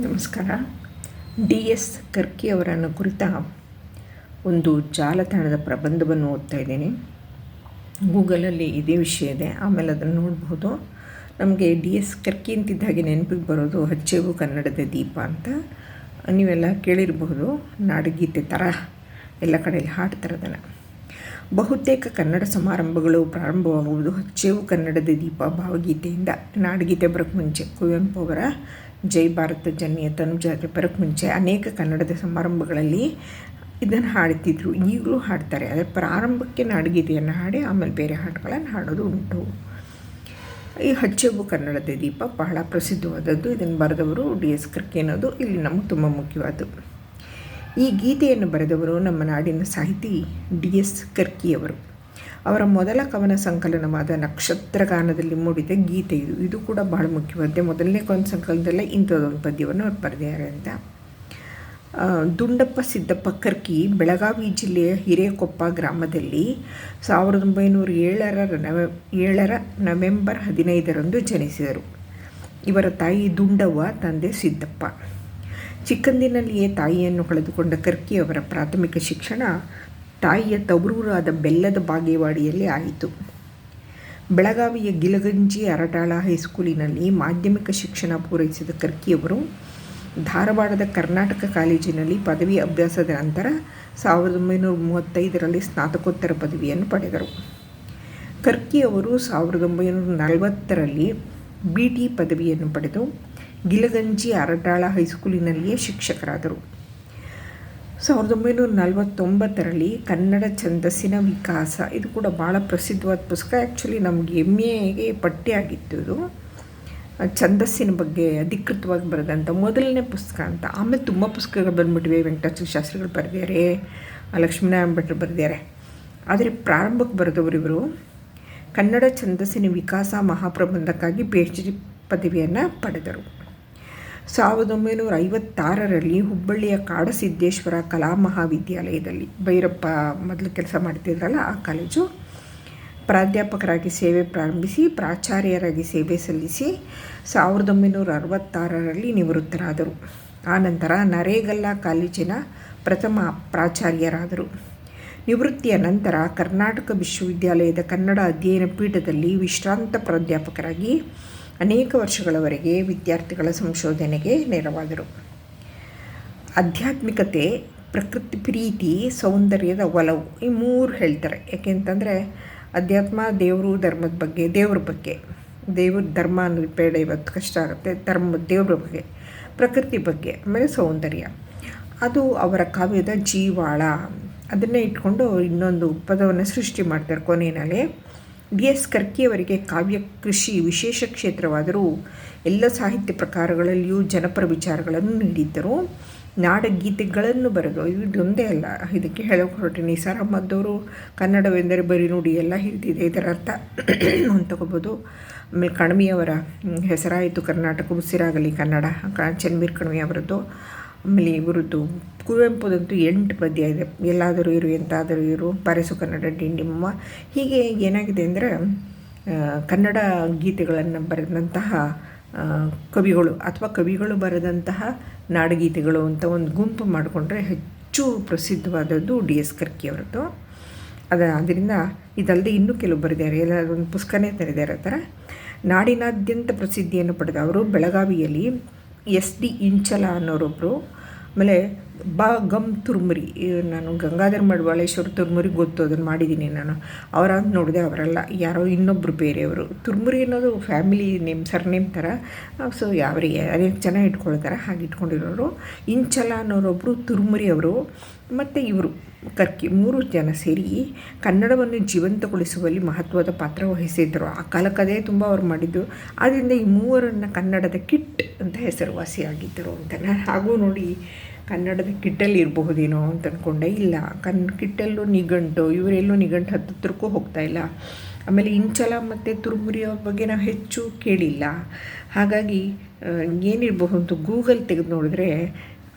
ನಮಸ್ಕಾರ. D S ಕರ್ಕಿ ಅವರನ್ನು ಕುರಿತ ಒಂದು ಜಾಲತಾಣದ ಪ್ರಬಂಧವನ್ನು ಓದ್ತಾ ಇದ್ದೀನಿ. ಗೂಗಲಲ್ಲಿ ಇದೇ ವಿಷಯ ಇದೆ. ಆಮೇಲೆ ಅದನ್ನು ನೋಡಬಹುದು ನಮಗೆ ಡಿ ಎಸ್ ಕರ್ಕಿ ಅಂತಿದ್ದಾಗೆ ನೆನಪಿಗೆ ಬರೋದು ಹಚ್ಚೆವು ಕನ್ನಡದ ದೀಪ ಅಂತ. ನೀವೆಲ್ಲ ಕೇಳಿರಬಹುದು ನಾಡಗೀತೆ ಥರ ಎಲ್ಲ ಕಡೆಯಲ್ಲಿ ಹಾಡ್ತಾರೆ ಅದನ್ನು ಬಹುತೇಕ ಕನ್ನಡ ಸಮಾರಂಭಗಳು ಪ್ರಾರಂಭವಾಗುವುದು ಹಚ್ಚೇವು ಕನ್ನಡದ ದೀಪ ಭಾವಗೀತೆಯಿಂದ. ನಾಡಗೀತೆ ಬರಕ್ ಮುಂಚೆ ಕುವೆಂಪು ಅವರ ಜೈ ಭಾರತ ಜನ್ಯ ತನುಜಾತೆ ಬರಕ್ ಮುಂಚೆ ಅನೇಕ ಕನ್ನಡದ ಸಮಾರಂಭಗಳಲ್ಲಿ ಇದನ್ನು ಹಾಡ್ತಿದ್ರು. ಈಗಲೂ ಹಾಡ್ತಾರೆ. ಅದರ ಪ್ರಾರಂಭಕ್ಕೆ ನಾಡಗೀತೆಯನ್ನು ಹಾಡಿ ಆಮೇಲೆ ಬೇರೆ ಹಾಡುಗಳನ್ನು ಹಾಡೋದು ಉಂಟು. ಈ ಹಚ್ಚೇವು ಕನ್ನಡದ ದೀಪ ಬಹಳ ಪ್ರಸಿದ್ಧವಾದದ್ದು. ಇದನ್ನು ಬರೆದವರು ಡಿ ಎಸ್ ಕರ್ಕೆ ಅನ್ನೋದು. ಇಲ್ಲಿ ನಮಗೆ ತುಂಬ ಮುಖ್ಯವಾದ್ದು. ಈ ಗೀತೆಯನ್ನು ಬರೆದವರು ನಮ್ಮ ನಾಡಿನ ಸಾಹಿತಿ ಡಿ ಎಸ್ ಕರ್ಕಿಯವರು ಅವರ. ಮೊದಲ ಕವನ ಸಂಕಲನವಾದ ನಕ್ಷತ್ರಗಾನದಲ್ಲಿ ಮೂಡಿದ ಗೀತೆ ಇದು. ಇದು ಕೂಡ ಬಹಳ ಮುಖ್ಯವಾದ ಮೊದಲನೇ ಕವನ ಸಂಕಲನದಲ್ಲೇ ಇಂಥದ್ದೊಂದು ಪದ್ಯವನ್ನು ಅವರು ಬರೆದಿದ್ದಾರೆ ಅಂತ. ದುಂಡಪ್ಪ ಸಿದ್ದಪ್ಪ ಕರ್ಕಿ ಬೆಳಗಾವಿ ಜಿಲ್ಲೆಯ ಹಿರೇಕೊಪ್ಪ ಗ್ರಾಮದಲ್ಲಿ ಸಾವಿರದ ಒಂಬೈನೂರ ಏಳರ ನವೆ, ಏಳರ ನವೆಂಬರ್ ಹದಿನೈದರಂದು ಜನಿಸಿದರು. ಇವರ ತಾಯಿ ದುಂಡವ್ವ, ತಂದೆ ಸಿದ್ದಪ್ಪ. ಚಿಕ್ಕಂದಿನಲ್ಲಿಯೇ ತಾಯಿಯನ್ನು ಕಳೆದುಕೊಂಡ ಕರ್ಕಿ ಅವರ ಪ್ರಾಥಮಿಕ ಶಿಕ್ಷಣ ತಾಯಿಯ ತವರೂರಾದ ಬೆಲ್ಲದ ಬಾಗೇವಾಡಿಯಲ್ಲಿ ಆಯಿತು. ಬೆಳಗಾವಿಯ ಗಿಲಗಂಜಿ ಅರಟಾಳ ಹೈಸ್ಕೂಲಿನಲ್ಲಿ ಮಾಧ್ಯಮಿಕ ಶಿಕ್ಷಣ ಪೂರೈಸಿದ ಕರ್ಕಿಯವರು ಧಾರವಾಡದ ಕರ್ನಾಟಕ ಕಾಲೇಜಿನಲ್ಲಿ ಪದವಿ ಅಭ್ಯಾಸದ ನಂತರ ಸಾವಿರದ ಒಂಬೈನೂರ ಮೂವತ್ತೈದರಲ್ಲಿ ಸ್ನಾತಕೋತ್ತರ ಪದವಿಯನ್ನು ಪಡೆದರು. ಕರ್ಕಿ ಅವರು ಸಾವಿರದ ಒಂಬೈನೂರ ನಲವತ್ತರಲ್ಲಿ ಬಿ ಟಿ ಪದವಿಯನ್ನು ಪಡೆದು ಗಿಲಗಂಜಿ ಅರಟಾಳ ಹೈಸ್ಕೂಲಿನಲ್ಲಿಯೇ ಶಿಕ್ಷಕರಾದರು. ಸಾವಿರದ ಒಂಬೈನೂರ ನಲವತ್ತೊಂಬತ್ತರಲ್ಲಿ ಕನ್ನಡ ಛಂದಸ್ಸಿನ ವಿಕಾಸ. ಇದು ಕೂಡ ಭಾಳ ಪ್ರಸಿದ್ಧವಾದ ಪುಸ್ತಕ. ಆ್ಯಕ್ಚುಲಿ ನಮಗೆ ಎಂ ಎಗೆ ಪಟ್ಟಿಯಾಗಿತ್ತು ಇದು. ಛಂದಸ್ಸಿನ ಬಗ್ಗೆ ಅಧಿಕೃತವಾಗಿ ಬರೆದಂಥ ಮೊದಲನೇ ಪುಸ್ತಕ ಅಂತ. ಆಮೇಲೆ ತುಂಬ ಪುಸ್ತಕಗಳು ಬಂದ್ಬಿಟ್ಟಿವೆ ವೆಂಕಟಾಚಲ ಶಾಸ್ತ್ರಿಗಳು ಬರೆದಿದ್ದಾರೆ, ಲಕ್ಷ್ಮೀನಾರಾಯಣ ಭಟ್ರು ಬರೆದಿದ್ದಾರೆ. ಆದರೆ ಪ್ರಾರಂಭಕ್ಕೆ ಬರೆದವರು ಇವರು ಕನ್ನಡ ಛಂದಸ್ಸಿನ ವಿಕಾಸ ಮಹಾಪ್ರಬಂಧಕ್ಕಾಗಿ ಪಿ ಎಚ್ ಡಿ ಪದವಿಯನ್ನು ಪಡೆದರು. ಸಾವಿರದ ಒಂಬೈನೂರ ಐವತ್ತಾರರಲ್ಲಿ ಹುಬ್ಬಳ್ಳಿಯ ಕಾಡಸಿದ್ದೇಶ್ವರ ಕಲಾ ಮಹಾವಿದ್ಯಾಲಯದಲ್ಲಿ. ಭೈರಪ್ಪ ಮೊದಲು ಕೆಲಸ ಮಾಡ್ತಿದ್ರಲ್ಲ ಆ ಕಾಲೇಜು. ಪ್ರಾಧ್ಯಾಪಕರಾಗಿ ಸೇವೆ ಪ್ರಾರಂಭಿಸಿ, ಪ್ರಾಚಾರ್ಯರಾಗಿ ಸೇವೆ ಸಲ್ಲಿಸಿ ಸಾವಿರದ ಒಂಬೈನೂರ ಅರವತ್ತಾರರಲ್ಲಿ ನಿವೃತ್ತರಾದರು ಆನಂತರ ನರೇಗಲ್ಲ ಕಾಲೇಜಿನ ಪ್ರಥಮ ಪ್ರಾಚಾರ್ಯರಾದರು. ನಿವೃತ್ತಿಯ ನಂತರ ಕರ್ನಾಟಕ ವಿಶ್ವವಿದ್ಯಾಲಯದ ಕನ್ನಡ ಅಧ್ಯಯನ ಪೀಠದಲ್ಲಿ ವಿಶ್ರಾಂತ ಪ್ರಾಧ್ಯಾಪಕರಾಗಿ ಅನೇಕ ವರ್ಷಗಳವರೆಗೆ ವಿದ್ಯಾರ್ಥಿಗಳ ಸಂಶೋಧನೆಗೆ ನೆರವಾದರು. ಆಧ್ಯಾತ್ಮಿಕತೆ, ಪ್ರಕೃತಿ ಪ್ರೀತಿ, ಸೌಂದರ್ಯದ ಒಲವು ಈ ಮೂರು ಹೇಳ್ತಾರೆ. ಯಾಕೆಂತಂದರೆ ಅಧ್ಯಾತ್ಮ ದೇವರು ಧರ್ಮದ ಬಗ್ಗೆ, ದೇವ್ರ ಬಗ್ಗೆ. ದೇವ್ರ ಧರ್ಮ ಅನ್ನೋದು ಬೇಡ, ಇವತ್ತು ಕಷ್ಟ ಆಗುತ್ತೆ. ಧರ್ಮ, ದೇವ್ರ ಬಗ್ಗೆ, ಪ್ರಕೃತಿ ಬಗ್ಗೆ, ಆಮೇಲೆ ಸೌಂದರ್ಯ. ಅದು ಅವರ ಕಾವ್ಯದ ಜೀವಾಳ. ಅದನ್ನೇ ಇಟ್ಕೊಂಡು ಇನ್ನೊಂದು ಪದವನ್ನು ಸೃಷ್ಟಿ ಮಾಡ್ತಾರೆ ಕೊನೆಯಲ್ಲಿ. ಡಿ ಎಸ್ ಕರ್ಕಿಯವರಿಗೆ ಕಾವ್ಯ ಕೃಷಿ ವಿಶೇಷ ಕ್ಷೇತ್ರವಾದರೂ ಎಲ್ಲ ಸಾಹಿತ್ಯ ಪ್ರಕಾರಗಳಲ್ಲಿಯೂ ಜನಪರ ವಿಚಾರಗಳನ್ನು ನೀಡಿದ್ದರು. ನಾಡಗೀತೆಗಳನ್ನು ಬರೆದು, ಇದೊಂದೇ ಅಲ್ಲ, ಇದಕ್ಕೆ ಹೇಳೋಕೆ ಹೊರಟಿನಿ ನಿಸಾರ್ ಅಹಮದ್ದವರು ಕನ್ನಡವೆಂದರೆ ಬರೀ ನುಡಿ ಎಲ್ಲ ಹೇಳ್ತಿದೆ ಇದರ ಅರ್ಥ ಅಂತ ತಗೋಬೋದು. ಆಮೇಲೆ ಕಣ್ಮಿಯವರ ಹೆಸರಾಯಿತು ಕರ್ನಾಟಕ, ಉಸಿರಾಗಲಿ ಕನ್ನಡ ಚನ್ಮೀರ್ ಕಣ್ವಿ ಅವರದ್ದು. ಆಮೇಲೆ ಇವರದ್ದು ಕುವೆಂಪುದಂತೂ ಎಂಟು ಪದ್ಯ ಇದೆ. ಎಲ್ಲಾದರೂ ಇರು, ಎಂತಾದರೂ ಇರು, ಪರಸು ಕನ್ನಡ ಡಿಂಡಿಮ್ಮ ಹೀಗೆ ಏನಾಗಿದೆ ಅಂದರೆ ಕನ್ನಡ ಗೀತೆಗಳನ್ನು ಬರೆದಂತಹ ಕವಿಗಳು ಅಥವಾ ಕವಿಗಳು ಬರೆದಂತಹ ನಾಡಗೀತೆಗಳು ಅಂತ ಒಂದು ಗುಂಪು ಮಾಡಿಕೊಂಡ್ರೆ ಹೆಚ್ಚು ಪ್ರಸಿದ್ಧವಾದದ್ದು ಡಿ ಎಸ್ ಕರ್ಕಿ ಅವರದ್ದು. ಅದ ಅದರಿಂದ ಇದಲ್ಲದೆ ಇನ್ನೂ ಕೆಲವು ಬರೆದಿದ್ದಾರೆ. ಎಲ್ಲ ಒಂದು ಪುಸ್ತಕನೇ ತೆರೆದಿದ್ದಾರೆ ಆ ಥರ. ನಾಡಿನಾದ್ಯಂತ ಪ್ರಸಿದ್ಧಿಯನ್ನು ಪಡೆದ ಅವರು ಬೆಳಗಾವಿಯಲ್ಲಿ ಎಸ್ ಡಿ ಇಂಚಲ ಅನ್ನೋರೊಬ್ಬರು ಆಮೇಲೆ ಬಾ ಗಮ್ ತುರ್ಮುರಿ. ನಾನು ಗಂಗಾಧರ ಮಡವಾಳೇಶ್ವರ ತುರ್ಮುರಿ ಗೊತ್ತು ಅದನ್ನು ಮಾಡಿದ್ದೀನಿ ನಾನು. ಅವರಾಗ ನೋಡಿದೆ, ಅವರೆಲ್ಲ. ಯಾರೋ ಇನ್ನೊಬ್ಬರು ಬೇರೆಯವರು. ತುರ್ಮುರಿ ಅನ್ನೋದು ಫ್ಯಾಮಿಲಿ ನೇಮ್ ಸರ್ ನೇಮ್ ಥರ ಸೊ ಯಾವರಿಗೆ ಅದೇ ಚೆನ್ನಾಗಿ ಇಟ್ಕೊಳ್ತಾರೆ, ಹಾಗೆ ಇಟ್ಕೊಂಡಿರೋರು. ಇಂಚಲ ಅನ್ನೋರೊಬ್ಬರು ತುರ್ಮುರಿ ಅವರು, ಮತ್ತು ಇವರು ಕರ್ಕಿ, ಮೂರು ಜನ ಸೇರಿ ಕನ್ನಡವನ್ನು ಜೀವಂತಗೊಳಿಸುವಲ್ಲಿ ಮಹತ್ವದ ಪಾತ್ರ ವಹಿಸಿದ್ದರು ಆ ಕಾಲಕ್ಕದೇ ತುಂಬ ಅವ್ರು ಮಾಡಿದ್ದು. ಆದ್ದರಿಂದ ಈ ಮೂವರನ್ನು ಕನ್ನಡದ ಕಿಟ್ ಅಂತ ಹೆಸರುವಾಸಿಯಾಗಿದ್ದರು ಅಂತ. ನಾನು ಹಾಗೂ ನೋಡಿ ಕನ್ನಡದ ಕಿಟ್ಟಲ್ಲಿ ಇರಬಹುದೇನೋ ಅಂತ ಅಂದ್ಕೊಂಡೆ ಇಲ್ಲ ಕನ್ ಕಿಟ್ಟಲ್ಲೂ ನಿಘಂಟು, ಇವರೆಲ್ಲೂ ನಿಘಂಟು ಹೋಗ್ತಾ ಇಲ್ಲ. ಆಮೇಲೆ ಇಂಚಲ ಮತ್ತು ತುರುಮುರಿ ಅವ್ರ ಬಗ್ಗೆ ನಾವು ಹೆಚ್ಚು ಕೇಳಿಲ್ಲ. ಹಾಗಾಗಿ ಏನಿರಬಹುದು ಗೂಗಲ್ ತೆಗೆದು ನೋಡಿದ್ರೆ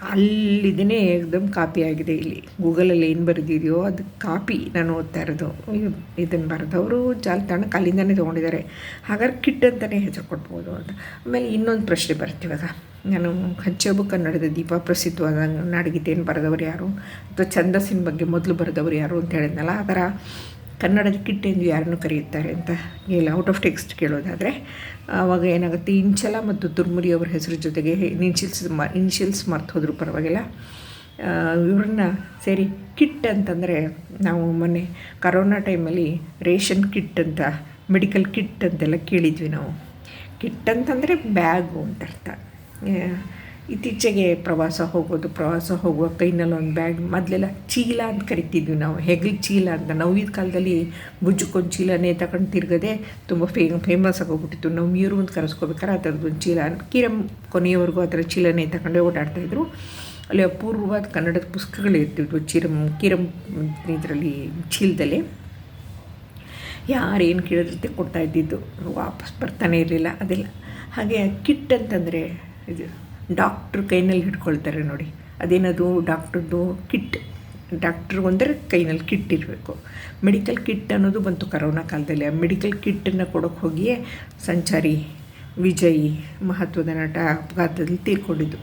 ಅಲ್ಲಿದೇ ಏಕ್ದಮ್ ಕಾಪಿ ಆಗಿದೆ ಇಲ್ಲಿ. ಗೂಗಲಲ್ಲಿ ಏನು ಬರೆದಿದೆಯೋ ಅದು ಕಾಪಿ ನಾನು ಓದ್ತಾ ಇರೋದು. ಇದನ್ನು ಬರೆದವರು ಜಾಲತಾಣಕ್ಕೆ ಅಲ್ಲಿಂದನೇ ತೊಗೊಂಡಿದ್ದಾರೆ. ಹಾಗಾದ್ರೆ ಕಿಟ್ ಅಂತಲೇ ಹೆಸರು ಕೊಡ್ಬೋದು ಅಂತ. ಆಮೇಲೆ ಇನ್ನೊಂದು ಪ್ರಶ್ನೆ ಬರ್ತೀವಾಗ ನಾನು ಹಚ್ಚಬು ಕನ್ನಡದ ದೀಪ ಪ್ರಸಿದ್ಧವಾದ ನಾಡಗೀತೆಯನ್ನು ಬರೆದವರು ಯಾರು? ಅಥವಾ ಛಂದಸ್ಸಿನ ಬಗ್ಗೆ ಮೊದಲು ಬರೆದವರು ಯಾರು ಅಂತ ಹೇಳಿದ್ನಲ್ಲ, ಅದರ ಕನ್ನಡದ ಕಿಟ್ ಎಂದು ಯಾರನ್ನು ಕರೆಯುತ್ತಾರೆ ಅಂತ ಇಲ್ಲ ಔಟ್ ಆಫ್ ಟೆಕ್ಸ್ಟ್ ಕೇಳೋದಾದರೆ, ಆವಾಗ ಏನಾಗುತ್ತೆ, ಇಂಚಲ ಮತ್ತು ದುರ್ಮುರಿ ಅವರ ಹೆಸರು ಜೊತೆಗೆ ಇನ್ಶಿಲ್ಸ್ ಮ ಇನ್ಶಿಲ್ಸ್ ಮರ್ತು ಹೋದರೂ ಪರವಾಗಿಲ್ಲ. ಇವ್ರನ್ನ ಸೇರಿ ಕಿಟ್ ಅಂತಂದರೆ, ನಾವು ಮೊನ್ನೆ ಕರೋನಾ ಟೈಮಲ್ಲಿ ರೇಷನ್ ಕಿಟ್ ಅಂತ, ಮೆಡಿಕಲ್ ಕಿಟ್ ಅಂತೆಲ್ಲ ಕೇಳಿದ್ವಿ ನಾವು. ಕಿಟ್ ಅಂತಂದರೆ ಬ್ಯಾಗು ಅಂತ ಅರ್ಥ. ಇತ್ತೀಚೆಗೆ ಪ್ರವಾಸ ಹೋಗೋದು, ಪ್ರವಾಸ ಹೋಗುವ ಕೈನಲ್ಲಿ ಒಂದು ಬ್ಯಾಗ್ ಮೊದಲೆಲ್ಲ ಚೀಲ ಅಂತ ಕರಿತಿದ್ವಿ ನಾವು. ಹೆಗಲ್ ಚೀಲ ಅಂತ. ನವೀದ ಕಾಲದಲ್ಲಿ ಬುಜ್ಜಕ್ಕೊಂದು ಚೀಲನೇ ತಗೊಂಡು ತಿರ್ಗದೆ ತುಂಬ ಫೇ ಫೇಮಸ್ ಆಗೋಗ್ಬಿಟ್ಟಿತ್ತು ನಾವು ಮೀರು ಅಂತ ಕರೆಸ್ಕೋಬೇಕಾರೆ ಆ ಥರದ್ದು ಒಂದು ಚೀಲ. ಕಿರಮ್ ಕೊನೆಯವರೆಗೂ ಆ ಥರ ಚೀಲನೇ ತಗೊಂಡೇ ಓಡಾಡ್ತಾಯಿದ್ರು ಅಲ್ಲಿ ಅಪೂರ್ವವಾದ ಕನ್ನಡದ ಪುಸ್ತಕಗಳು ಇರ್ತಿದ್ವು. ಚಿರಮ್ ಕಿರಮ್ ಇದರಲ್ಲಿ, ಚೀಲದಲ್ಲಿ. ಯಾರೇನು ಕೇಳಿದ್ರೆ ಕೊಡ್ತಾ ಇದ್ದಿದ್ದು. ವಾಪಸ್ ಬರ್ತಾನೆ ಇರಲಿಲ್ಲ ಅದೆಲ್ಲ. ಹಾಗೆ ಕಿಟ್ ಅಂತಂದರೆ ಇದು ಡಾಕ್ಟ್ರು ಕೈನಲ್ಲಿ ಹಿಡ್ಕೊಳ್ತಾರೆ ನೋಡಿ. ಅದೇನದು ಡಾಕ್ಟ್ರದ್ದು ಕಿಟ್. ಡಾಕ್ಟ್ರು ಅಂದರೆ ಕೈನಲ್ಲಿ ಕಿಟ್ ಇರಬೇಕು. ಮೆಡಿಕಲ್ ಕಿಟ್ ಅನ್ನೋದು ಬಂತು ಕರೋನಾ ಕಾಲದಲ್ಲಿ. ಆ ಮೆಡಿಕಲ್ ಕಿಟ್ಟನ್ನು ಕೊಡೋಕ್ಕೆ ಹೋಗಿಯೇ ಸಂಚಾರಿ ವಿಜಯ್ ಮಹತ್ವದ ನಟ ಅಪಘಾತದಲ್ಲಿ ತೀರ್ಕೊಂಡಿದ್ದು.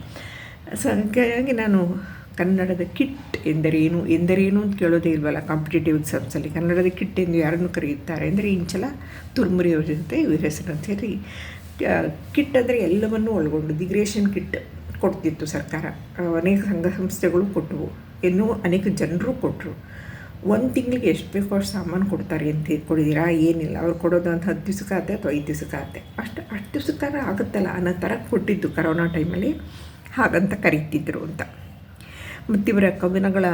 ಸೊ ಹಾಗಾಗಿ ನಾನು ಕನ್ನಡದ ಕಿಟ್ ಎಂದರೇನು ಎಂದರೇನು ಅಂತ ಕೇಳೋದೇ ಇಲ್ವಲ್ಲ ಕಾಂಪಿಟೇಟಿವ್ ಎಕ್ಸಾಮ್ಸಲ್ಲಿ. ಕನ್ನಡದ ಕಿಟ್ ಎಂದು ಯಾರನ್ನು ಕರೆಯುತ್ತಾರೆ? ಅಂದರೆ ಇಂಚಲ ತುರ್ಮುರಿ ಅವ್ರ ಜೊತೆ ಇವ್ರ ಹೆಸರು ಅಂತ ಹೇಳಿ. ಕಿಟ್ ಅಂದರೆ ಎಲ್ಲವನ್ನೂ ಒಳಗೊಂಡು ದಿಗ್ರೇಷನ್ ಕಿಟ್ ಕೊಡ್ತಿತ್ತು ಸರ್ಕಾರ. ಅನೇಕ ಸಂಘ ಸಂಸ್ಥೆಗಳು ಕೊಟ್ಟವು. ಇನ್ನೂ ಅನೇಕ ಜನರು ಕೊಟ್ಟರು ಒಂದು ತಿಂಗಳಿಗೆ ಎಷ್ಟು ಬೇಕೋ ಅಷ್ಟು ಸಾಮಾನು ಕೊಡ್ತಾರೆ ಅಂತ ಕೊಡಿದ್ದೀರಾ ಏನಿಲ್ಲ. ಅವ್ರು ಕೊಡೋದು ಅಂತ ಹತ್ತು ದಿವ್ಸಕ್ಕಾಗತ್ತೆ ಅಥವಾ ಐದು ದಿವ್ಸಕ್ಕಾಗತ್ತೆ ಅಷ್ಟು ಅಷ್ಟು ದಿವ್ಸಕ್ಕಾರ ಆಗುತ್ತಲ್ಲ. ಅನ್ನೋ ಥರ ಕೊಟ್ಟಿದ್ದು ಕರೋನಾ ಟೈಮಲ್ಲಿ ಹಾಗಂತ ಕರೀತಿದ್ರು ಅಂತ. ಮತ್ತಿವರ ಕವನಗಳ,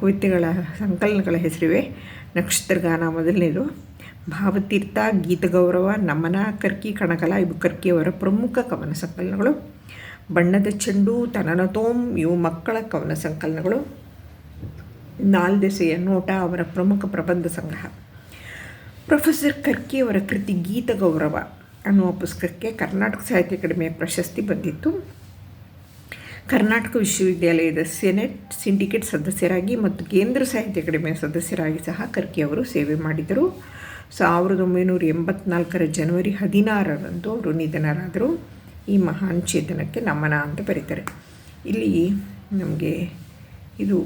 ಕವಿತೆಗಳ, ಸಂಕಲನಗಳ ಹೆಸರಿವೆ. ನಕ್ಷತ್ರಗಾನ ಮೊದಲನೇದು. ಭಾವತೀರ್ಥ, ಗೀತಗೌರವ, ನಮನ, ಕರ್ಕಿ, ಕಣಕಲ ಇವು ಕರ್ಕಿಯವರ ಪ್ರಮುಖ ಕವನ ಸಂಕಲನಗಳು. ಬಣ್ಣದ ಚೆಂಡು ತನನತೋಂ ಇವು ಮಕ್ಕಳ ಕವನ ಸಂಕಲನಗಳು. ನಾಲ್ದೆಸೆಯ ನೋಟ ಅವರ ಪ್ರಮುಖ ಪ್ರಬಂಧ ಸಂಗ್ರಹ. ಪ್ರೊಫೆಸರ್ ಕರ್ಕಿಯವರ ಕೃತಿ ಗೀತ ಗೌರವ ಅನ್ನುವ ಪುಸ್ತಕಕ್ಕೆ ಕರ್ನಾಟಕ ಸಾಹಿತ್ಯ ಅಕಾಡೆಮಿಯ ಪ್ರಶಸ್ತಿ ಬಂದಿತ್ತು. ಕರ್ನಾಟಕ ವಿಶ್ವವಿದ್ಯಾಲಯದ ಸೆನೆಟ್ ಸಿಂಡಿಕೇಟ್ ಸದಸ್ಯರಾಗಿ ಮತ್ತು ಕೇಂದ್ರ ಸಾಹಿತ್ಯ ಅಕಾಡೆಮಿಯ ಸದಸ್ಯರಾಗಿ ಸಹ ಕರ್ಕಿ ಅವರು ಸೇವೆ ಮಾಡಿದರು. ಸಾವಿರದ ಒಂಬೈನೂರ ಎಂಬತ್ನಾಲ್ಕರ ಜನವರಿ ಹದಿನಾರರಂದು ಅವರು ನಿಧನರಾದರು. ಈ ಮಹಾನ್ ಚೇತನಕ್ಕೆ ನಮನ ಅಂತ ಬರೀತಾರೆ. ಇಲ್ಲಿ ನಮಗೆ ಇದು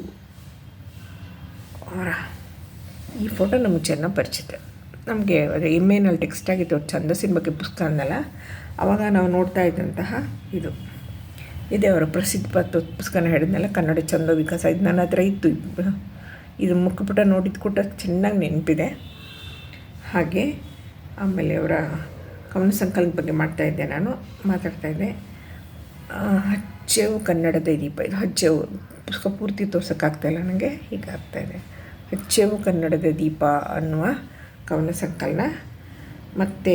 ಈ ಫೋಟೋ ನಮಗೆ ಚೆನ್ನಾಗಿ ಪರಿಚಿತ ನಮಗೆ ಅದೇ ಎನಲ್ಲಿ ಟೆಕ್ಸ್ಟ್ ಆಗಿತ್ತು ಛಂದಸ್ಸಿನ ಬಗ್ಗೆ ಪುಸ್ತಕ ಅಂದಲ್ಲ ಆವಾಗ ನಾವು ನೋಡ್ತಾ ಇದ್ದಂತಹ ಇದು. ಇದೇ ಅವರ ಪ್ರಸಿದ್ಧ ಪುಸ್ತಕನ ಹೇಳಿದ್ನಲ್ಲ, ಕನ್ನಡ ಚಂದೋ ವಿಕಾಸ. ಇದು ನನ್ನ ಹತ್ರ ಇತ್ತು. ಇದು ಮುಖಪುಟ ನೋಡಿದ ಕೂಟ ಚೆನ್ನಾಗಿ ನೆನಪಿದೆ. ಹಾಗೆ ಆಮೇಲೆ ಅವರ ಕವನ ಸಂಕಲನದ ಬಗ್ಗೆ ಮಾಡ್ತಾಯಿದ್ದೆ ನಾನು ಮಾತಾಡ್ತಾಯಿದ್ದೆ ಹಚ್ಚೆವು ಕನ್ನಡದ ದೀಪ, ಇದು ಹಚ್ಚೆವು, ಪುಸ್ತಕ ಪೂರ್ತಿ ತೋರ್ಸೋಕ್ಕಾಗ್ತಾಯಿಲ್ಲ ನನಗೆ ಹೀಗೆ ಆಗ್ತಾಯಿದೆ ಹಚ್ಚೆವು ಕನ್ನಡದ ದೀಪ ಅನ್ನುವ ಕವನ ಸಂಕಲನ. ಮತ್ತು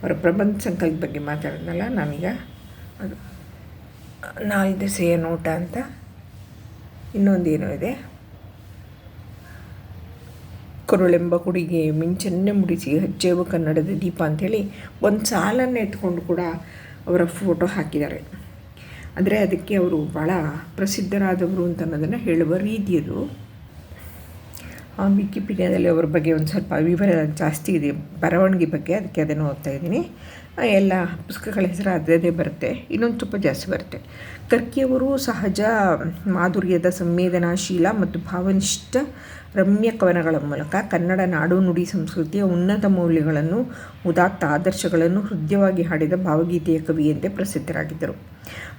ಅವರ ಪ್ರಬಂಧ ಸಂಕಲನದ ಬಗ್ಗೆ ಮಾತಾಡಿದ್ನಲ್ಲ, ನಾನೀಗ ಅದು ನಾಲ್ಕು ನೋಟ ಅಂತ ಇನ್ನೊಂದು ಏನೋ ಇದೆ. ಕರುಳೆಂಬ ಹುಡುಗಿ ಮಿಂಚನ್ನೇ ಮುಡಿಸಿ ಹಜ್ಜೇವು ಕನ್ನಡದ ದೀಪ ಅಂಥೇಳಿ ಒಂದು ಸಾಲನ್ನು ಎತ್ಕೊಂಡು ಕೂಡ ಅವರ ಫೋಟೋ ಹಾಕಿದ್ದಾರೆ. ಅಂದರೆ ಅದಕ್ಕೆ ಅವರು ಭಾಳ ಪ್ರಸಿದ್ಧರಾದವರು ಅಂತ ಅನ್ನೋದನ್ನು ಹೇಳುವ ರೀತಿ ಅದು. ವಿಕಿಪೀಡಿಯಾದಲ್ಲಿ ಅವರ ಬಗ್ಗೆ ಒಂದು ಸ್ವಲ್ಪ ವಿವರ ಜಾಸ್ತಿ ಇದೆ, ಬರವಣಿಗೆ ಬಗ್ಗೆ ಅದಕ್ಕೆ ಅದನ್ನು ಓದ್ತಾ ಇದ್ದೀನಿ. ಎಲ್ಲ ಪುಸ್ತಕಗಳ ಹೆಸರು ಅದೇ ಬರುತ್ತೆ, ಇನ್ನೊಂದು ಸ್ವಲ್ಪ ಜಾಸ್ತಿ ಬರುತ್ತೆ. ಕರ್ಕಿಯವರು ಸಹಜ ಮಾಧುರ್ಯದ ಸಂವೇದನಾಶೀಲ ಮತ್ತು ಭಾವನಿಷ್ಠ ರಮ್ಯ ಕವನಗಳ ಮೂಲಕ ಕನ್ನಡ ನಾಡು ನುಡಿ ಸಂಸ್ಕೃತಿಯ ಉನ್ನತ ಮೌಲ್ಯಗಳನ್ನು, ಉದಾತ್ತ ಆದರ್ಶಗಳನ್ನು ಹೃದಯವಾಗಿ ಹಾಡಿದ ಭಾವಗೀತೆಯ ಕವಿಯಂತೆ ಪ್ರಸಿದ್ಧರಾಗಿದ್ದರು.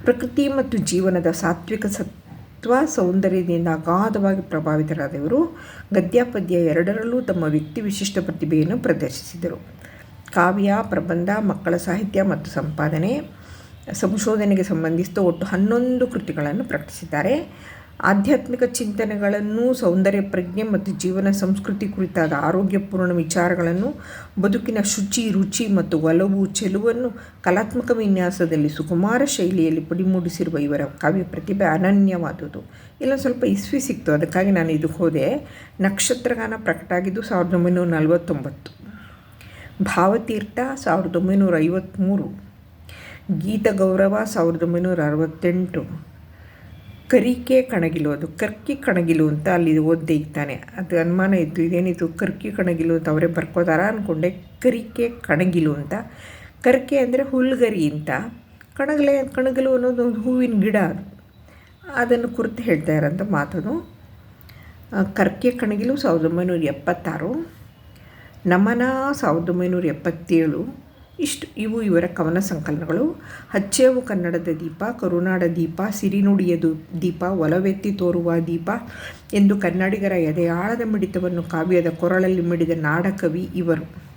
ಪ್ರಕೃತಿ ಮತ್ತು ಜೀವನದ ಸಾತ್ವಿಕ ಸತ್ವ, ಸೌಂದರ್ಯದಿಂದ ಅಗಾಧವಾಗಿ ಪ್ರಭಾವಿತರಾದವರು ಗದ್ಯ ಎರಡರಲ್ಲೂ ತಮ್ಮ ವ್ಯಕ್ತಿ ವಿಶಿಷ್ಟ ಪ್ರತಿಭೆಯನ್ನು ಪ್ರದರ್ಶಿಸಿದರು. ಕಾವ್ಯ, ಪ್ರಬಂಧ, ಮಕ್ಕಳ ಸಾಹಿತ್ಯ ಮತ್ತು ಸಂಪಾದನೆ, ಸಂಶೋಧನೆಗೆ ಸಂಬಂಧಿಸಿದ ಒಟ್ಟು ಹನ್ನೊಂದು ಕೃತಿಗಳನ್ನು ಪ್ರಕಟಿಸಿದ್ದಾರೆ. ಆಧ್ಯಾತ್ಮಿಕ ಚಿಂತನೆಗಳನ್ನು ಸೌಂದರ್ಯ ಪ್ರಜ್ಞೆ ಮತ್ತು ಜೀವನ ಸಂಸ್ಕೃತಿ ಕುರಿತಾದ ಆರೋಗ್ಯಪೂರ್ಣ ವಿಚಾರಗಳನ್ನು, ಬದುಕಿನ ಶುಚಿ, ರುಚಿ ಮತ್ತು ಒಲವು, ಚೆಲುವನ್ನು ಕಲಾತ್ಮಕ ವಿನ್ಯಾಸದಲ್ಲಿ ಸುಕುಮಾರ ಶೈಲಿಯಲ್ಲಿ ಪುಡಿಮೂಡಿಸಿರುವ ಇವರ ಕಾವ್ಯ ಪ್ರತಿಭೆ ಅನನ್ಯವಾದುದು. ಇಲ್ಲ ಸ್ವಲ್ಪ ಇಸ್ವಿ ಸಿಕ್ತು, ಅದಕ್ಕಾಗಿ ನಾನು ಇದಕ್ಕೆ ಹೋದೆ. ನಕ್ಷತ್ರಗಾನ ಪ್ರಕಟ ಆಗಿದ್ದು ಸಾವಿರದ ಒಂಬೈನೂರ ನಲವತ್ತೊಂಬತ್ತು. ಭಾವತೀರ್ಥ ಸಾವಿರದ ಒಂಬೈನೂರ ಐವತ್ತ್ಮೂರು ಗೀತ ಗೌರವ ಸಾವಿರದ ಒಂಬೈನೂರ ಅರವತ್ತೆಂಟು. ಕರಿಕೆ ಕಣಗಿಲು ಅದು, ಕರ್ಕಿ ಕಣಗಿಲು ಅಂತ ಅಲ್ಲಿ ಓದ್ದೆ ಇತ್ತಾನೆ ಅದು ಅನುಮಾನ ಇತ್ತು ಇದೇನಿತ್ತು ಕರ್ಕಿ ಕಣಗಿಲು ಅಂತ ಅವರೇ ಬರ್ಕೋತಾರ ಅಂದ್ಕೊಂಡೆ ಕರಿಕೆ ಕಣಗಿಲು ಅಂತ. ಕರ್ಕೆ ಅಂದರೆ ಹುಲ್ಗರಿ ಅಂತ. ಕಣಗಲೆ, ಕಣಗಲು ಅನ್ನೋದು ಒಂದು ಹೂವಿನ ಗಿಡ ಅದು. ಅದನ್ನು ಕುರಿತು ಹೇಳ್ತಾ ಇರೋಂಥ ಮಾತದು. ಕರ್ಕೆ ಕಣಗಿಲು ಸಾವಿರದ ಒಂಬೈನೂರ ಎಪ್ಪತ್ತಾರು. ನಮನ ಸಾವಿರದ ಒಂಬೈನೂರ ಎಪ್ಪತ್ತೇಳು. ಇಷ್ಟು ಇವು ಇವರ ಕವನ ಸಂಕಲನಗಳು. ಹಚ್ಚೇವು ಕನ್ನಡದ ದೀಪ, ಕರುನಾಡ ದೀಪ, ಸಿರಿನುಡಿಯ ದೀಪ, ಒಲವೆತ್ತಿ ತೋರುವ ದೀಪ ಎಂದು ಕನ್ನಡಿಗರ ಎದೆಯಾಳದ ಮಿಡಿತವನ್ನು ಕಾವ್ಯದ ಕೊರಳಲ್ಲಿ ಮಿಡಿದ ನಾಡಕವಿ ಇವರು.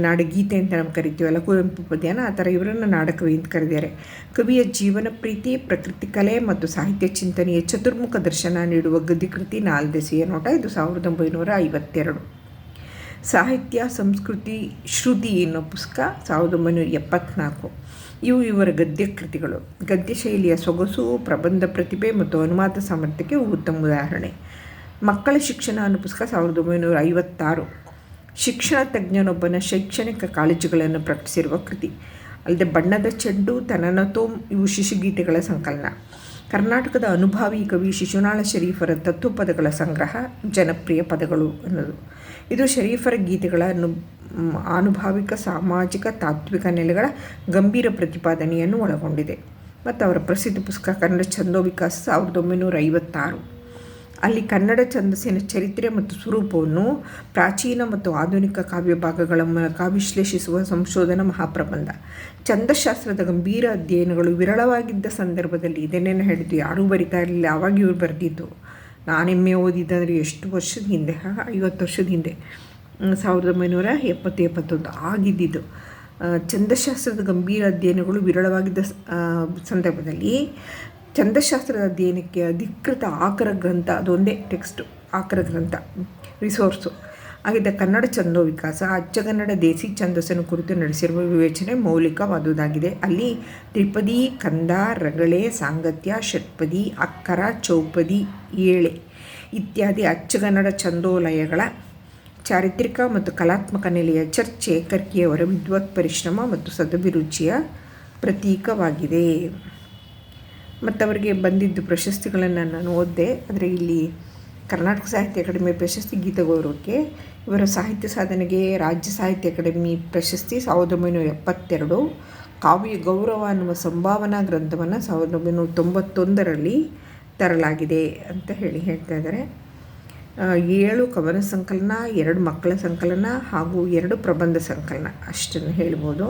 ನಾಡಗೀತೆ ಅಂತ ನಾವು ಕರಿತೀವಲ್ಲ ಕುವೆಂಪು ಪದ್ಯನ ಆ ಥರ ಇವರನ್ನು ನಾಡಕವಿ ಅಂತ ಕರೆದಿದ್ದಾರೆ. ಕವಿಯ ಜೀವನ ಪ್ರೀತಿ, ಪ್ರಕೃತಿ ಕಲೆ ಮತ್ತು ಸಾಹಿತ್ಯ ಚಿಂತನೆಯ ಚತುರ್ಮುಖ ದರ್ಶನ ನೀಡುವ ಗದ್ಯಕೃತಿ ನಾಲ್ದೆಸೆಯ ನೋಟ, ಇದು ಸಾವಿರದ ಒಂಬೈನೂರ ಐವತ್ತೆರಡು. ಸಾಹಿತ್ಯ, ಸಂಸ್ಕೃತಿ, ಶ್ರುತಿ ಎನ್ನೋ ಪುಸ್ತಕ ಸಾವಿರದ ಒಂಬೈನೂರ ಎಪ್ಪತ್ನಾಲ್ಕು. ಇವು ಇವರ ಗದ್ಯ ಕೃತಿಗಳು. ಗದ್ಯ ಶೈಲಿಯ ಸೊಗಸು, ಪ್ರಬಂಧ ಪ್ರತಿಭೆ ಮತ್ತು ಅನುವಾದ ಸಾಮರ್ಥ್ಯಕ್ಕೆ ಉತ್ತಮ ಉದಾಹರಣೆ. ಮಕ್ಕಳ ಶಿಕ್ಷಣ ಅನ್ನೋ ಪುಸ್ತಕ ಸಾವಿರದ ಒಂಬೈನೂರ ಐವತ್ತಾರು. ಶಿಕ್ಷಣ ತಜ್ಞನೊಬ್ಬನ ಶೈಕ್ಷಣಿಕ ಕಾಳಜಿಗಳನ್ನು ಪ್ರಕಟಿಸಿರುವ ಕೃತಿ. ಅಲ್ಲದೆ ಬಣ್ಣದ ಚೆಂಡು ತನನತೋಮ್ ಇವು ಶಿಶುಗೀತೆಗಳ ಸಂಕಲನ. ಕರ್ನಾಟಕದ ಅನುಭಾವಿ ಕವಿ ಶಿಶುನಾಳ ಶರೀಫರ ತತ್ವಪದಗಳ ಸಂಗ್ರಹ, ಜನಪ್ರಿಯ ಪದಗಳು ಅನ್ನೋದು ಇದು ಶರೀಫರ ಗೀತೆಗಳ ಆನುಭಾವಿಕ, ಸಾಮಾಜಿಕ, ತಾತ್ವಿಕ ನೆಲೆಗಳ ಗಂಭೀರ ಪ್ರತಿಪಾದನೆಯನ್ನು ಒಳಗೊಂಡಿದೆ. ಮತ್ತು ಅವರ ಪ್ರಸಿದ್ಧ ಪುಸ್ತಕ ಕನ್ನಡ ಛಂದೋ ವಿಕಾಸ ಸಾವಿರದ ಒಂಬೈನೂರ ಐವತ್ತಾರು. ಅಲ್ಲಿ ಕನ್ನಡ ಛಂದಸ್ಸಿನ ಚರಿತ್ರೆ ಮತ್ತು ಸ್ವರೂಪವನ್ನು ಪ್ರಾಚೀನ ಮತ್ತು ಆಧುನಿಕ ಕಾವ್ಯ ಭಾಗಗಳ ಮೂಲಕ ವಿಶ್ಲೇಷಿಸುವ ಸಂಶೋಧನಾ ಮಹಾಪ್ರಬಂಧ. ಛಂದಶಾಸ್ತ್ರದ ಗಂಭೀರ ಅಧ್ಯಯನಗಳು ವಿರಳವಾಗಿದ್ದ ಸಂದರ್ಭದಲ್ಲಿ ಇದನ್ನೇನು ಹೇಳಿದ್ದು ಯಾರೂ ಬರಿತಾ ಇರಲಿಲ್ಲ. ಆವಾಗ ಇವರು ಬರೆದಿದ್ದು, ನಾನೆಮ್ಮೆ ಓದಿದ್ದಂದರೆ ಎಷ್ಟು ವರ್ಷದ ಹಿಂದೆ? ಐವತ್ತು ವರ್ಷದ ಹಿಂದೆ. ಸಾವಿರದ ಒಂಬೈನೂರ ಎಪ್ಪತ್ತು ಎಪ್ಪತ್ತೊಂದು ಆಗಿದ್ದಿದ್ದು. ಛಂದಶಾಸ್ತ್ರದ ಗಂಭೀರ ಅಧ್ಯಯನಗಳು ವಿರಳವಾಗಿದ್ದ ಸಂದರ್ಭದಲ್ಲಿ ಛಂದಶಾಸ್ತ್ರದ ಅಧ್ಯಯನಕ್ಕೆ ಅಧಿಕೃತ ಆಕರ ಗ್ರಂಥ, ಅದೊಂದೇ ಟೆಕ್ಸ್ಟು, ಆಕರ ಗ್ರಂಥ ರಿಸೋರ್ಸು ಆಗಿದ್ದ ಕನ್ನಡ ಛಂದೋ ವಿಕಾಸ ಅಚ್ಚಗನ್ನಡ ದೇಸಿ ಛಂದಸ್ಸನ್ನು ಕುರಿತು ನಡೆಸಿರುವ ವಿವೇಚನೆ ಮೌಲಿಕವಾದುದಾಗಿದೆ. ಅಲ್ಲಿ ತ್ರಿಪದಿ, ಕಂದ, ರಗಳೆ, ಸಾಂಗತ್ಯ, ಷಟ್ಪದಿ, ಅಕ್ಕರ, ಚೌಪದಿ, ಏಳೆ ಇತ್ಯಾದಿ ಅಚ್ಚಗನ್ನಡ ಛಂದೋಲಯಗಳ ಚಾರಿತ್ರಿಕ ಮತ್ತು ಕಲಾತ್ಮಕ ನೆಲೆಯ ಚರ್ಚೆ, ಕರ್ಕಿಯವರ ವಿದ್ವತ್ ಪರಿಶ್ರಮ ಮತ್ತು ಸದಭಿರುಚಿಯ ಪ್ರತೀಕವಾಗಿದೆ. ಮತ್ತು ಅವರಿಗೆ ಬಂದಿದ್ದು ಪ್ರಶಸ್ತಿಗಳನ್ನು ನಾನು ಓದಿದೆ. ಆದರೆ ಇಲ್ಲಿ ಕರ್ನಾಟಕ ಸಾಹಿತ್ಯ ಅಕಾಡೆಮಿ ಪ್ರಶಸ್ತಿ ಗೀತಗೌರವಕ್ಕೆ, ಇವರ ಸಾಹಿತ್ಯ ಸಾಧನೆಗೆ ರಾಜ್ಯ ಸಾಹಿತ್ಯ ಅಕಾಡೆಮಿ ಪ್ರಶಸ್ತಿ ಸಾವಿರದ ಒಂಬೈನೂರ ಎಪ್ಪತ್ತೆರಡು, ಕಾವ್ಯ ಗೌರವ ಅನ್ನುವ ಸಂಭಾವನಾ ಗ್ರಂಥವನ್ನು ಸಾವಿರದ ಒಂಬೈನೂರ ತೊಂಬತ್ತೊಂದರಲ್ಲಿ ತರಲಾಗಿದೆ ಅಂತ ಹೇಳಿ ಹೇಳ್ತಾ ಇದ್ದಾರೆ. ಏಳು ಕವನ ಸಂಕಲನ, ಎರಡು ಮಕ್ಕಳ ಸಂಕಲನ ಹಾಗೂ ಎರಡು ಪ್ರಬಂಧ ಸಂಕಲನ ಅಷ್ಟನ್ನು ಹೇಳ್ಬೋದು.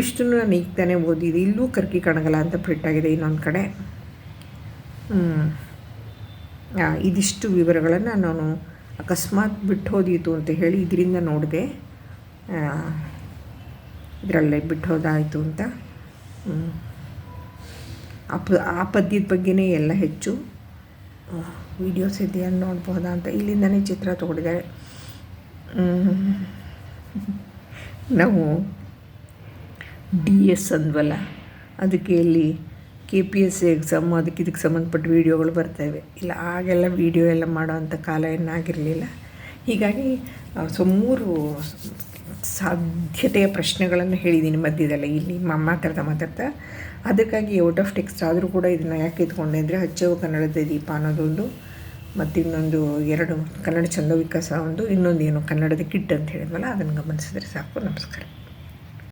ಇಷ್ಟನ್ನು ನಾನು ಈಗ ತಾನೇ ಓದಿದೆ. ಇಲ್ಲೂ ಕರ್ಕಿ ಕಣಗಲ ಅಂತ ಪ್ರಿಂಟಾಗಿದೆ ಇನ್ನೊಂದು ಕಡೆ. ಇದಿಷ್ಟು ವಿವರಗಳನ್ನು ನಾನು ಅಕಸ್ಮಾತ್ ಬಿಟ್ಟು ಹೋದೀತು ಅಂತ ಹೇಳಿ ಇದರಿಂದ ನೋಡಿದೆ. ಇದರಲ್ಲೇ ಬಿಟ್ಟು ಹೋದಾಯಿತು ಅಂತ. ಆ ಪ ಆ ಪದ್ಯದ ಬಗ್ಗೆನೇ ಎಲ್ಲ ಹೆಚ್ಚು. ವೀಡಿಯೋಸ್ ಇದೆಯನ್ನು ನೋಡ್ಬೋದಾ ಅಂತ. ಇಲ್ಲಿಂದನೇ ಚಿತ್ರ ತೊಗೊಂಡಿದ್ದಾರೆ ನಾವು ಡಿ ಎಸ್ ಅಂದ್ವಲ್ಲ, ಅದಕ್ಕೆ ಇಲ್ಲಿ K P S C exam ಅದಕ್ಕೆ ಇದಕ್ಕೆ ಸಂಬಂಧಪಟ್ಟ ವೀಡಿಯೋಗಳು ಬರ್ತಾಯಿವೆ ಇಲ್ಲ ಆಗೆಲ್ಲ ವೀಡಿಯೋ ಎಲ್ಲ ಮಾಡೋವಂಥ ಕಾಲ ಏನಾಗಿರಲಿಲ್ಲ. ಹೀಗಾಗಿ ಸೊ ಮೂರು ಸಾಧ್ಯತೆಯ ಪ್ರಶ್ನೆಗಳನ್ನು ಹೇಳಿದ್ದೀನಿ ಮಧ್ಯದಲ್ಲ. ಇಲ್ಲಿ ಮಾತಾಡ್ತಾ ಮಾತಾಡ್ತಾ. ಅದಕ್ಕಾಗಿ ಔಟ್ ಆಫ್ ಟೆಕ್ಸ್ಟ್ ಆದರೂ ಕೂಡ ಇದನ್ನು ಯಾಕೆ ಇದ್ಕೊಂಡೆ ಅಂದರೆ ಹಚ್ಚವ ಕನ್ನಡದ ದೀಪ ಅನ್ನೋದೊಂದು, ಮತ್ತು ಇನ್ನೊಂದು ಎರಡು ಕನ್ನಡ ಚಂದ ವಿಕಾಸ ಒಂದು ಇನ್ನೊಂದು ಏನು ಕನ್ನಡದ ಕಿಟ್ ಅಂತ ಹೇಳಿದ್ವಲ್ಲ, ಅದನ್ನು ಗಮನಿಸಿದ್ರೆ ಸಾಕು. ನಮಸ್ಕಾರ.